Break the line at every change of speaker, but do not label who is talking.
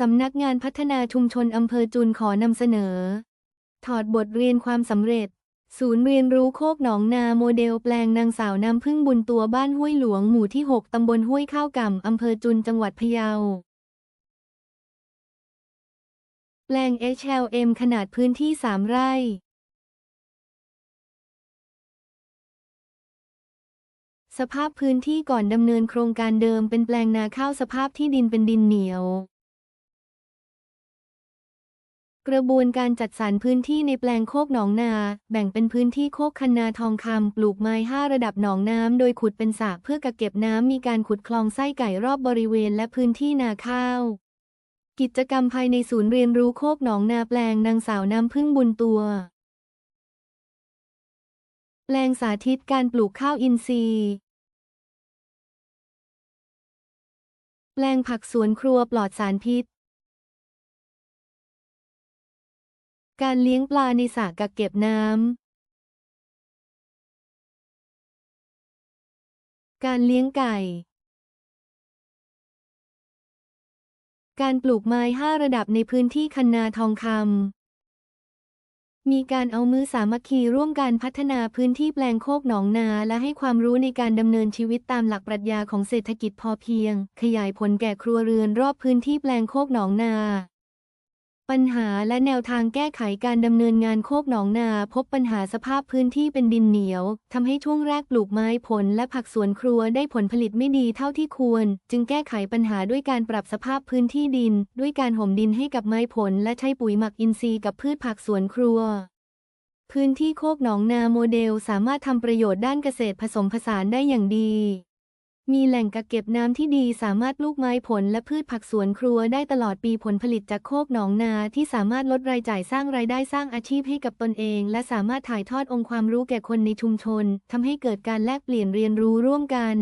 สำนักงานพัฒนาชุมชนอำเภอจุนขอนำเสนอ ถอดบทเรียนความสำเร็จ ศูนย์เรียนรู้โคกหนองนาโมเดลแปลงนางสาวน้ำพึ่งบุญตัวบ้านห้วยหลวงหมู่ที่ 6 ตำบลห้วยข้าวก่ำอำเภอจุนจังหวัดพะเยา แปลง HLM ขนาดพื้นที่ 3 ไร่สภาพพื้นที่ก่อนดำเนินโครงการเดิมเป็นแปลงนาข้าวสภาพที่ดินเป็นดินเหนียว กระบวนการจัดสรรพื้นที่ในแปลงโคกหนองนา แบ่งเป็นพื้นที่โคกคันนาทองคำปลูกไม้ 5 ระดับหนองน้ำ โดยขุดเป็นสระเพื่อกักเก็บน้ำ มีการขุดคลองไส้ไก่รอบบริเวณและพื้นที่นาข้าว กิจกรรมภายในศูนย์เรียนรู้โคกหนองนาแปลงนางสาวน้ำพึ่งบุญตัว แปลงสาธิตการปลูกข้าวอินทรีย์แปลงผักสวนครัวปลอดสารพิษ การเลี้ยงปลาในสระกักเก็บน้ำ การเลี้ยงไก่ การปลูกไม้5ระดับในพื้นที่คันนาทองคำ มีการเอามือสามัคคีร่วมการพัฒนาพื้นที่แปลงโคกหนองนา และให้ความรู้ในการดำเนินชีวิตตามหลักปรัชญาของเศรษฐกิจพอเพียง ขยายผลแก่ครัวเรือนรอบพื้นที่แปลงโคกหนองนา ปัญหาและแนวทางแก้ไขการดำเนินงานโคกหนองนา พบปัญหาสภาพพื้นที่เป็นดินเหนียวทำให้ช่วงแรกปลูกไม้ผลและผักสวนครัวได้ผลผลิตไม่ดีเท่าที่ควร จึงแก้ไขปัญหาด้วยการปรับสภาพพื้นที่ดิน ด้วยการห่มดินให้กับไม้ผล และใช้ปุ๋ยหมักอินทรีย์กับพืชผักสวนครัวพื้นที่โคกหนองนาโมเดลสามารถทำประโยชน์ด้านเกษตรผสมผสานได้อย่างดี มีแหล่งกักเก็บน้ำที่ดีสามารถปลูกไม้ผลและพืชผักสวนครัวได้ตลอดปีผลผลิตจากโคกหนองนาที่สามารถลดรายจ่ายสร้างรายได้สร้างอาชีพให้กับตนเอง และสามารถถ่ายทอดองค์ความรู้แก่คนในชุมชนทำให้เกิดการแลกเปลี่ยนเรียนรู้ร่วมกัน